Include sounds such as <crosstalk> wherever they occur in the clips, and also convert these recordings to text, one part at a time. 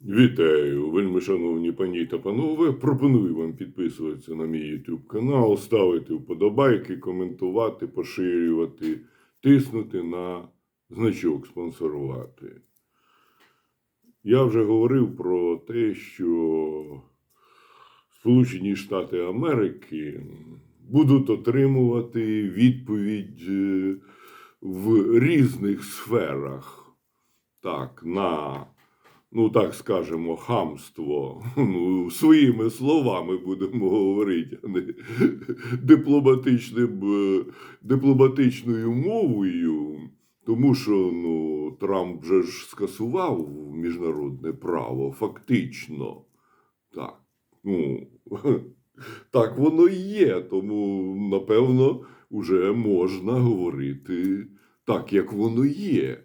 Вітаю, вельми шановні пані та панове. Пропоную вам підписуватися на мій YouTube канал, ставити вподобайки, коментувати, поширювати, тиснути на значок спонсорувати. Я вже говорив про те, що Сполучені Штати Америки будуть отримувати відповідь е, в різних сферах. Так, на ну так скажемо, хамство. <laughs> Ну, своїми словами будемо говорити, а не дипломатичним, е, дипломатичною мовою. Тому що ну, Трамп вже ж скасував міжнародне право, фактично. Так. Ну, <laughs> так воно і є. Тому, напевно, вже можна говорити так, як воно є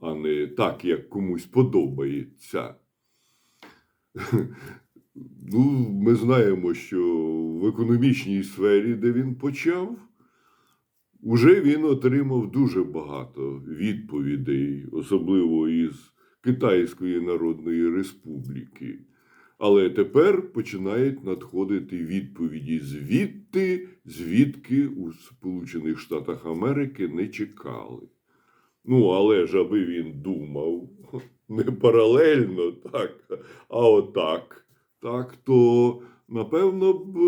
а не так, як комусь подобається. <laughs> Ну, ми знаємо, що в економічній сфері, де він почав, уже він отримав дуже багато відповідей, особливо із Китайської Народної Республіки. Але тепер починають надходити відповіді звідти, звідки у Сполучених Штатах Америки не чекали. Ну, але ж аби він думав <laughs> не паралельно, так, а отак, так, то напевно б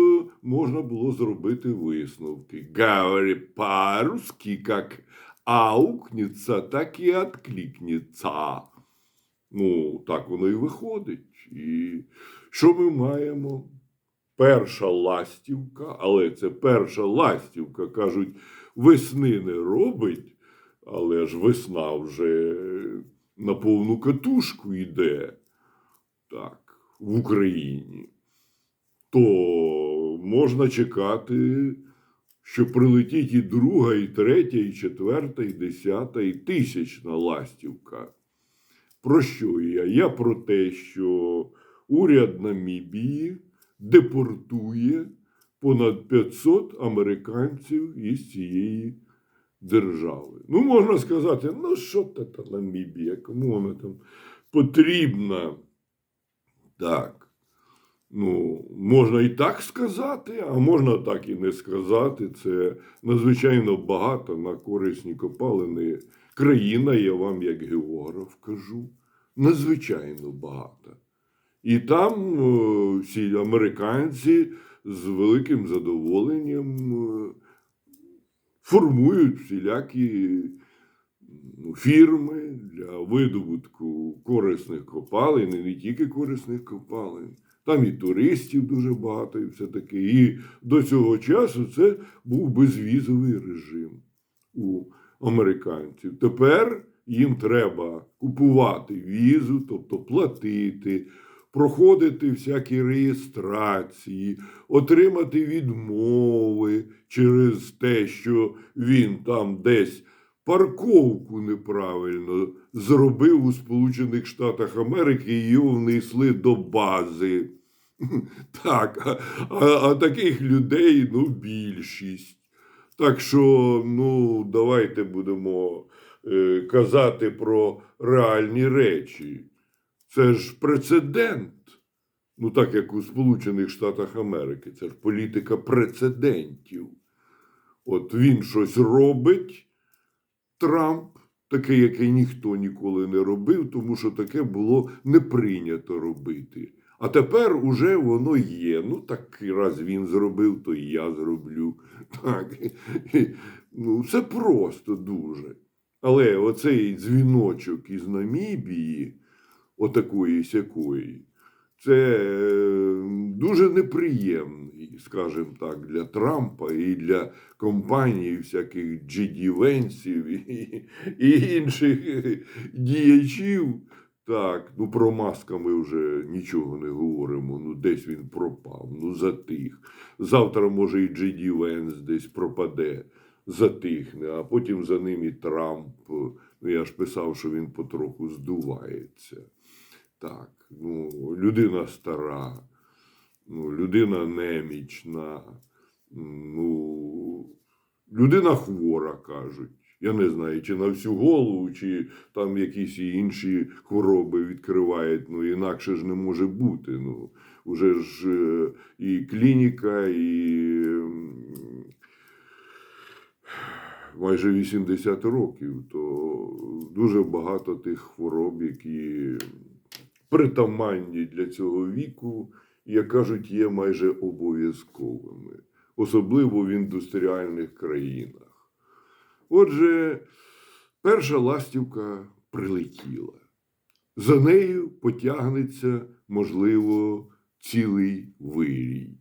можна було зробити висновки. Говори по-русски, як аукнеться, так і откликнеться. Ну, так воно і виходить. І що ми маємо? Перша ластівка, але це перша ластівка, кажуть, весни не робить. Але ж весна вже на повну катушку йде так, в Україні, то можна чекати, що прилетить і друга, і третя, і четверта, і десята, і тисячна ластівка. Про що я? Я про те, що уряд Намібії депортує понад 500 американців із цієї держави. Ну, можна сказати, ну що це та Намібія, кому вона там потрібна? Так. Ну, можна і так сказати, а можна так і не сказати. Це надзвичайно багато на корисні копалини. Країна, я вам, як географ, кажу, надзвичайно багато. І там е, всі американці з великим задоволенням е, формують всілякі ну, фірми для видобутку корисних копалин, і не тільки корисних копалин. Там і туристів дуже багато, і все таке. І до цього часу це був безвізовий режим у американців. Тепер їм треба купувати візу, тобто платити, проходити всякі реєстрації, отримати відмови через те, що він там десь парковку неправильно зробив у Сполучених Штатах Америки і його внесли до бази. <laughs> Так, а, а, таких людей ну, більшість. Так що, ну, давайте будемо е, казати про реальні речі. Це ж прецедент. Ну, так як у Сполучених Штатах Америки, це ж політика прецедентів. От він щось робить, Трамп, таке, яке ніхто ніколи не робив, тому що таке було не прийнято робити. А тепер уже воно є. Ну, так раз він зробив, то і я зроблю. <laughs> Так. Ну, це просто дуже. Але оцей дзвіночок із Намібії, отакої сякої, це е, дуже неприємний, скажімо так, для Трампа і для компаній всяких джедівенців і, і інших діячів. Так, ну про маска ми вже нічого не говоримо. Ну, десь він пропав, ну затих. Завтра, може, і Джеді Венс десь пропаде, затихне, а потім за ним і Трамп. Ну, я ж писав, що він потроху здувається. Так, ну, людина стара, ну, людина немічна, ну, людина хвора, кажуть. Я не знаю, чи на всю голову, чи там якісь інші хвороби відкривають. Ну, інакше ж не може бути. Ну, уже ж е, і клініка, і майже 80 років, то дуже багато тих хвороб, які притаманні для цього віку, як кажуть, є майже обов'язковими, особливо в індустріальних країнах. Отже, перша ластівка прилетіла. За нею потягнеться, можливо, цілий вирій.